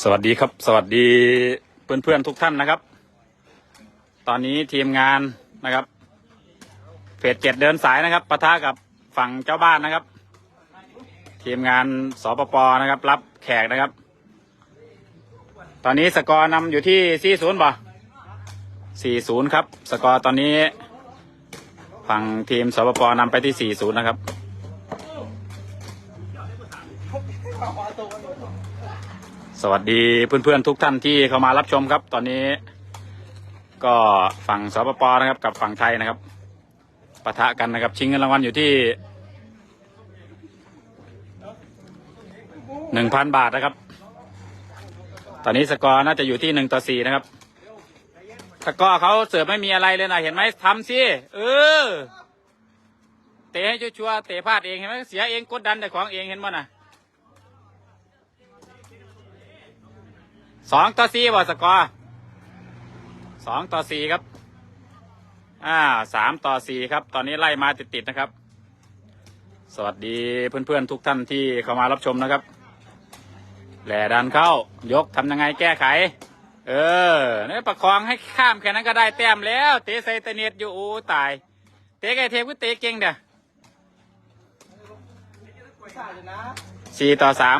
สวัสดีครับ สวัสดีเพื่อนๆทุกท่านนะครับ ตอนนี้ทีมงานนะครับเฟสเจ็ดเดินสายนะครับปะทะกับฝั่งเจ้าบ้านนะครับ ทีมงานสปปนะครับ รับแขกนะครับ ตอนนี้สกอร์นำอยู่ที่40ป่ะ40ครับ สกอร์ตอนนี้ ฝั่งทีมสปปนำไปที่40นะครับ สวัสดีเพื่อนๆทุกท่านที่เข้ามารับชมครับ ตอนนี้ ก็ฝั่งสปปนะครับ กับฝั่งไทยนะครับปะทะกันนะครับ ชิงเงินรางวัลอยู่ที่หนึ่งพันบาทนะครับ ตอนนี้สกอร์น่าจะอยู่ที่หนึ่งต่อสี่นะครับสกอร์เขาเสิร์ฟไม่มีอะไรเลยนะเห็นไหมทำสิเออเตะให้ชัวร์เตะพลาดเองเห็นไหมเสียเองกดดันแต่ของเองเห็นมั้ยนะ สองต่อสี่บอสกอร์สองต่อสี่ครับ อ่าสามต่อสี่ครับ ตอนนี้ไล่มาติดๆนะครับ สวัสดีเพื่อนๆทุกท่านที่เข้ามารับชมนะครับ แหล่ดันเข้ายกทำยังไงแก้ไข เออเนี่ยประคองให้ข้ามแค่นั้นก็ได้แต้มแล้ว เตะใส่เตเนียดอยู่โอ้ตาย เตะไก่เทพก็เตะเก่งเด้อสี่ต่อสาม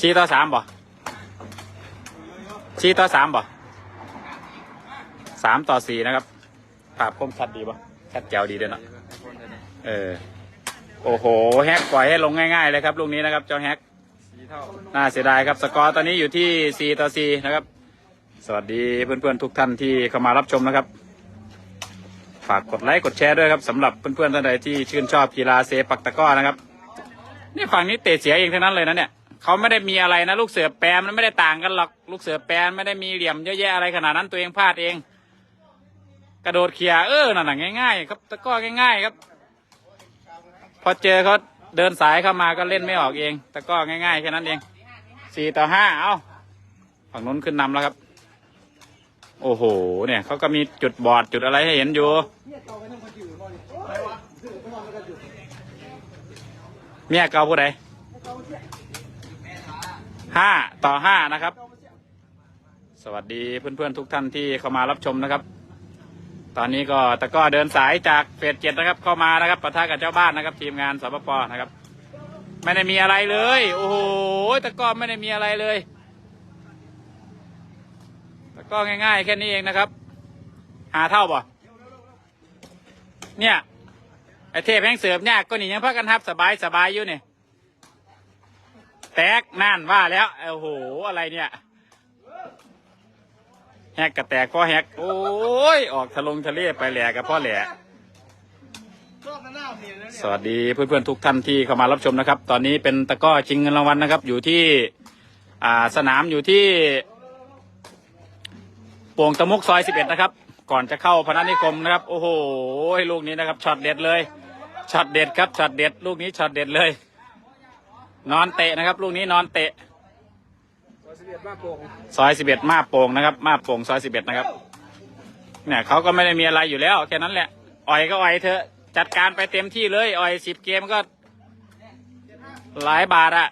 สี่ต่อสามบ่ สี่ต่อสามบ่สามต่อสี่นะครับภาพคมชัดดีบ่ชัดแจ๋วดีด้วยเนาะเออ โอ้โห แฮกปล่อยให้ลงง่ายๆเลยครับลูกนี้นะครับ เจ้าแฮกน่าเสียดายครับ สกอร์ตอนนี้อยู่ที่4ต่อ4นะครับ สวัสดีเพื่อนๆทุกท่านที่เข้ามารับชมนะครับ ฝากกดไลค์กดแชร์ด้วยครับสำหรับเพื่อนๆท่านใดที่ชื่นชอบกีฬาเซปักตะก้อนะครับ นี่ฝั่งนี้เตะเสียเองทั้งนั้นเลยนะเนี่ย เขาไม่ได้มีอะไรนะลูกเสือแปรมันไม่ได้ต่างกันหรอกลูกเสือแปรไม่ได้มีเหลี่ยมเยอะแยะอะไรขนาดนั้นตัวเองพลาดเอง กระโดดเคลียเออนั่นน่ะง่ายๆครับตะก้อง่าย ๆครับ พอเจอเขาเดินสายเข้ามาก็เล่นไม่ออกเองต่ก็ง่ายๆแค่นั้นเองสี่ต่อห้าเอาฝั่งนู้นขึ้นนำแล้วครับ โอ้โห เนี่ยเขาก็มีจุดบอดจุดอะไรให้เห็นอยู่ เมียเก่าผู้ใด ห้าต่อห้านะครับ สวัสดีเพื่อนๆทุกท่านที่เข้ามารับชมนะครับ ตอนนี้ก็ตะก้อเดินสายจากเฟสเจ็ดนะครับ เข้ามานะครับปะทะกับเจ้าบ้านนะครับ ทีมงานสปปนะครับ ไม่ได้มีอะไรเลย โอ้โหตะก้อไม่ได้มีอะไรเลยตะก้อง่ายๆ แค่นี้เองนะครับ หาเท่าบ่เนี่ยไอเทพแห่งเสือบเนี่ยก็หนียังพักกันทับสบายสบายอยู่เนี่ย แตกนั่นว่าแล้วโอ้โหอะไรเนี่ยแฮกกระแตกพ่อแฮกโอ้ยออกทะลงทะเลไปแหลกกับพ่อแหลสวัสดีเพื่อนๆทุกท่านที่เข้ามารับชมนะครับ ตอนนี้เป็นตะก้อชิงเงินรางวัลนะครับ อยู่ที่อ่าสนามอยู่ที่โป่งตะมุกซอยสิบเอ็ดนะครับ ก่อนจะเข้าพนัสนิคมนะครับ โอ้โหลูกนี้นะครับช็อตเด็ดเลยช็อตเด็ดครับช็อตเด็ดลูกนี้ช็อตเด็ดเลย นอนเตะนะครับ ลูกนี้นอนเตะ ซอยสิบเอ็ดมาโป่งนะครับ มาโป่งซอยสิบเอ็ดนะครับเนี่ยเขาก็ไม่ได้มีอะไรอยู่แล้วแค่นั้นแหละอ่อยก็อ่อยเถอะจัดการไปเต็มที่เลยอ่อยสิบเกมก็หลายบาทอะ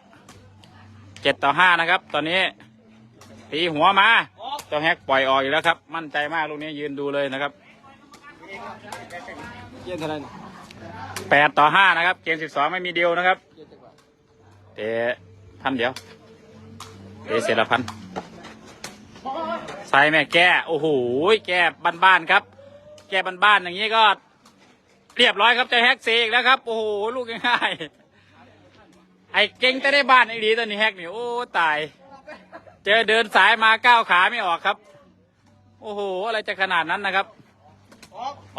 เจ็ดต่อห้านะครับ ตอนนี้ตีหัวมาเจ้าแฮกปล่อยออกอีกแล้วครับ มั่นใจมากลูกนี้ยืนดูเลยนะครับเย็นเท่าไหร่แปดต่อห้านะครับ เกมสิบสองไม่มีเดียวนะครับ เตะพันเดียวเตะเสร็จละพันใส่แม่แก้โอ้โหแก้บ้านๆครับ แก้บ้านๆอย่างนี้ก็ เรียบร้อยครับจะแฮกเซกแล้วครับ โอ้โหลูกง่ายๆไอ้เก่งแต่ได้บ้านไอ้ดีตอนนี้แฮกนี่โอ้ตาย เจอเดินสายมาก้าวขาไม่ออกครับ โอ้โหอะไรจะขนาดนั้นนะครับ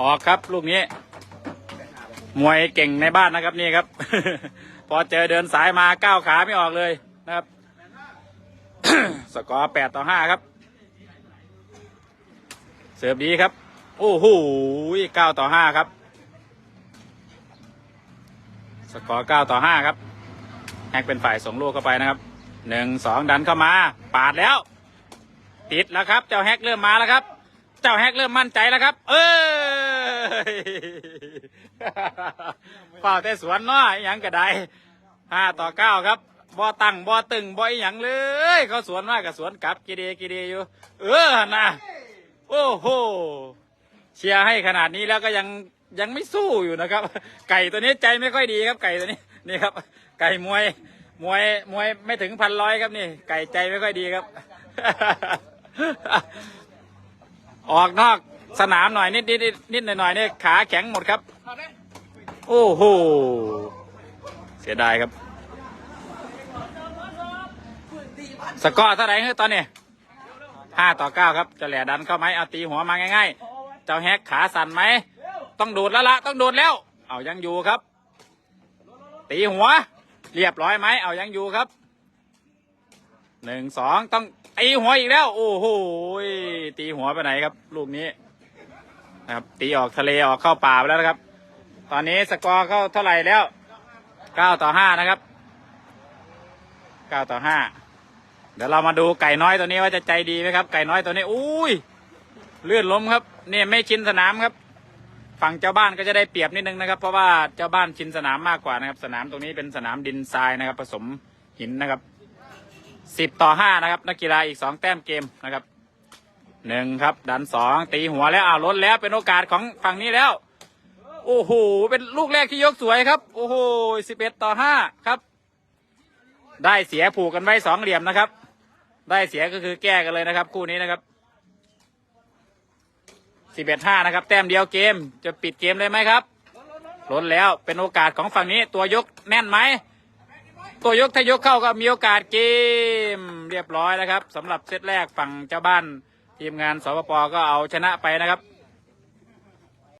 ออกครับลูกนี้ มวยเก่งในบ้านนะครับนี่ครับ พอเจอเดินสายมาก้าวขาไม่ออกเลยนะครับ สกอร์แปดต่อห้าครับ เสิร์ฟดีครับ โอ้โหเก้าต่อห้าครับ สกอร์เก้าต่อห้าครับ แฮกเป็นฝ่ายส่งลูกเข้าไปนะครับหนึ่งสองดันเข้ามา ปาดแล้ว ติดแล้วครับ เจ้าแฮกเริ่มมาแล้วครับ เจ้าแฮกเริ่มมั่นใจแล้วครับ เอ้ยเฝ้าแต่สวนเนาะอหยังก็ได้ห้าต่อเก้าครับบ่อตั้งบ่อตึงบ่อหยังเลย เขาสวนมากกับสวนกลับกีเดกีเดอยู่ เออหนะโอ้โหเชียร์ให้ขนาดนี้แล้วก็ยังยังไม่สู้อยู่นะครับ ไก่ตัวนี้ใจไม่ค่อยดีครับไก่ตัวนี้นี่ครับ ไก่มวยมวยมวยไม่ถึงพันร้อยครับนี่ ไก่ใจไม่ค่อยดีครับ ออกนอกสนามหน่อยนิดนิดนิดนิดหน่อยหน่อยเนี่ยขาแข็งหมดครับ โอ้โห เสียดายครับ สกอร์เท่าไหร่คือตอนนี้ห้าต่อเก้าครับจะแหล่ดันเข้าไหมเอาตีหัวมาง่ายๆ เจ้าแฮกขาสั่นไหม ต้องโดดแล้วละต้องโดดแล้ว เอายังอยู่ครับ ตีหัว เรียบร้อยไหม เอายังอยู่ครับหนึ่งสองต้องตีหัวอีกแล้ว โอ้โหตีหัวไปไหนครับ ลูกนี้นะครับตีออกทะเลออกเข้าป่าไปแล้วนะครับ ตอนนี้สกอร์เข้าเท่าไหร่แล้วเก้าต่อห้านะครับเก้าต่อห้าเดี๋ยวเรามาดูไก่น้อยตัวนี้ว่าจะใจดีไหมครับ ไก่น้อยตัวนี้อุ้ยเลื่อนล้มครับ เนี่ยไม่ชินสนามครับ ฝั่งเจ้าบ้านก็จะได้เปรียบนิดนึงนะครับ เพราะว่าเจ้าบ้านชินสนามมากกว่านะครับ สนามตรงนี้เป็นสนามดินทรายนะครับ ผสมหินนะครับสิบต่อห้านะครับ นักกีฬาอีกสองแต้มเกมนะครับหนึ่งครับ ดันสองตีหัวแล้วอ้าวล้นแล้วเป็นโอกาสของฝั่งนี้แล้ว โอ้โห เป็นลูกแรกที่ยกสวยครับ โอ้โหสิบเอ็ดต่อห้าครับ ได้เสียผูกกันไว้สองเหลี่ยมนะครับ ได้เสียก็คือแก้กันเลยนะครับ คู่นี้นะครับสิบเอ็ดห้านะครับ แต้มเดียวเกม จะปิดเกมเลยไหมครับล้นแล้วเป็นโอกาสของฝั่งนี้ ตัวยกแน่นไหม ตัวยกถ้ายกเข้าก็มีโอกาสเกม เรียบร้อยแล้วครับสำหรับเซตแรกฝั่งเจ้าบ้าน ทีมงานสปปก็เอาชนะไปนะครับ